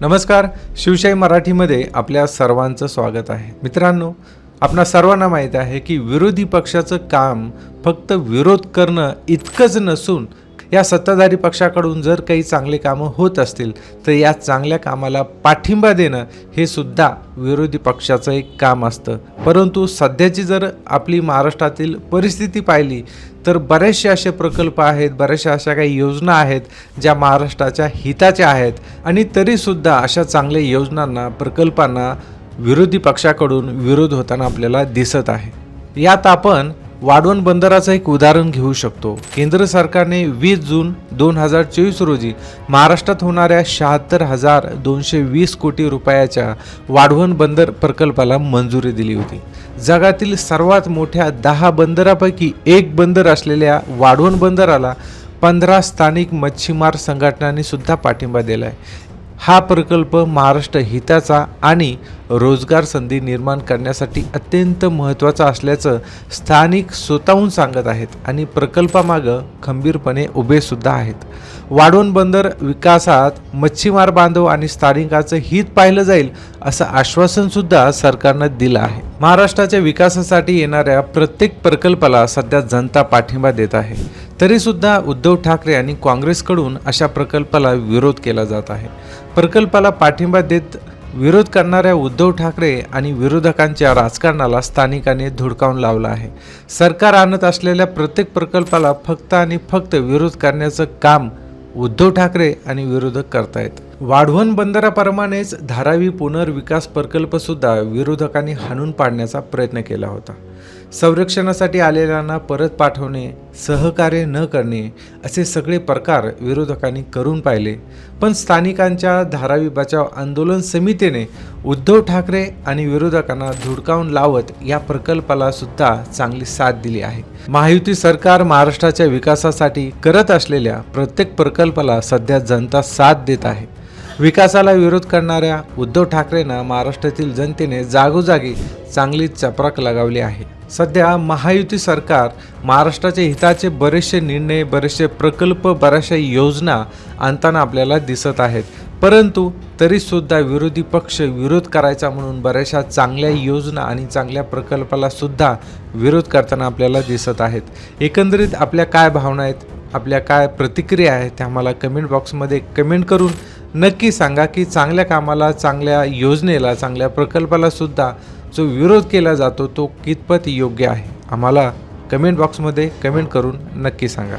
नमस्कार शिवशाही मराठीमध्ये आपल्या सर्वांचं स्वागत आहे. मित्रांनो आपणा सर्वांना माहीत आहे की विरोधी पक्षाचं काम फक्त विरोध करणं इतकंच नसून या सत्ताधारी पक्षाकडून जर काही चांगले कामं होत असतील तर या चांगल्या कामाला पाठिंबा देणं हे सुद्धा विरोधी पक्षाचं एक काम असतं. परंतु सध्याची जर आपली महाराष्ट्रातील परिस्थिती पाहिली तर बरेचसे असे प्रकल्प आहेत बऱ्याचशा अशा काही योजना आहेत ज्या महाराष्ट्राच्या हिताच्या आहेत. आणि तरीसुद्धा अशा चांगल्या योजनांना प्रकल्पांना विरोधी पक्षाकडून विरोध होताना आपल्याला दिसत आहे. यात आपण वाढवण बंदराचं एक उदाहरण घेऊ शकतो. केंद्र सरकारने वीस जून दोन हजार चोवीस रोजी महाराष्ट्रात होणाऱ्या शहात्तर हजार दोनशे वीस कोटी रुपयाच्या वाढवण बंदर प्रकल्पाला मंजुरी दिली होती. जगातील सर्वात मोठ्या दहा बंदरापैकी एक बंदर असलेल्या वाढवण बंदराला पंधरा स्थानिक मच्छीमार संघटनांनी सुद्धा पाठिंबा दिला आहे हा प्रकल्प महाराष्ट्र हिताचा आणि रोजगार संधी निर्माण करण्यासाठी अत्यंत महत्त्वाचा असल्याचं स्थानिक स्वतःहून सांगत आहेत आणि प्रकल्पामागं खंबीरपणे उभेसुद्धा आहेत. वाढवण बंदर विकासात मच्छीमार बांधव आणि स्थानिकाचं हित पाहिलं जाईल असं आश्वासनसुद्धा सरकारनं दिलं आहे. महाराष्ट्राच्या विकासासाठी येणाऱ्या प्रत्येक प्रकल्पाला सध्या जनता पाठिंबा देत आहे. तरीसुद्धा उद्धव ठाकरे आणि काँग्रेसकडून अशा प्रकल्पाला विरोध केला जात आहे. प्रकल्पाला पाठिंबा देत विरोध करणाऱ्या उद्धव ठाकरे आणि विरोधकांच्या राजकारणाला स्थानिकांनी धुडकावून लावलं आहे. सरकार आणत असलेल्या प्रत्येक प्रकल्पाला फक्त आणि फक्त विरोध करण्याचं काम उद्धव ठाकरे आणि विरोधक करतायत. वाढवण बंदराप्रमाणेच धारावी पुनर्विकास प्रकल्पसुद्धा विरोधकांनी हाणून पाडण्याचा प्रयत्न केला होता. संरक्षणासाठी आलेल्यांना परत पाठवणे सहकार्य न करणे असे सगळे प्रकार विरोधकांनी करून पाहिले. पण स्थानिकांच्या धारावी बचाव आंदोलन समितीने उद्धव ठाकरे आणि विरोधकांना धुडकावून लावत या प्रकल्पाला सुद्धा चांगली साथ दिली आहे. महायुती सरकार महाराष्ट्राच्या विकासासाठी करत असलेल्या प्रत्येक प्रकल्पाला सध्या जनता साथ देत आहे. विकासाला विरोध करणाऱ्या उद्धव ठाकरेंना महाराष्ट्रातील जनतेने जागोजागी चांगली चपराक लगावली आहे. सध्या महायुती सरकार महाराष्ट्राच्या हिताचे बरेचसे निर्णय बरेचसे प्रकल्प बऱ्याचशा योजना आणताना आपल्याला दिसत आहेत. परंतु तरीसुद्धा विरोधी पक्ष विरोध करायचा म्हणून बऱ्याचशा चांगल्या योजना आणि चांगल्या प्रकल्पाला सुद्धा विरोध करताना आपल्याला दिसत आहेत. एकंदरीत आपल्या काय भावना आहेत? आपल्या काय प्रतिक्रिया आहेत? त्या आम्हाला कमेंट बॉक्समध्ये कमेंट करून नक्की सांगा की चांगल्या कामाला चांगल्या योजनेला चांगल्या प्रकल्पालासुद्धा जो विरोध केला जातो तो कितपत योग्य आहे? आम्हाला कमेंट बॉक्समध्ये कमेंट करून नक्की सांगा.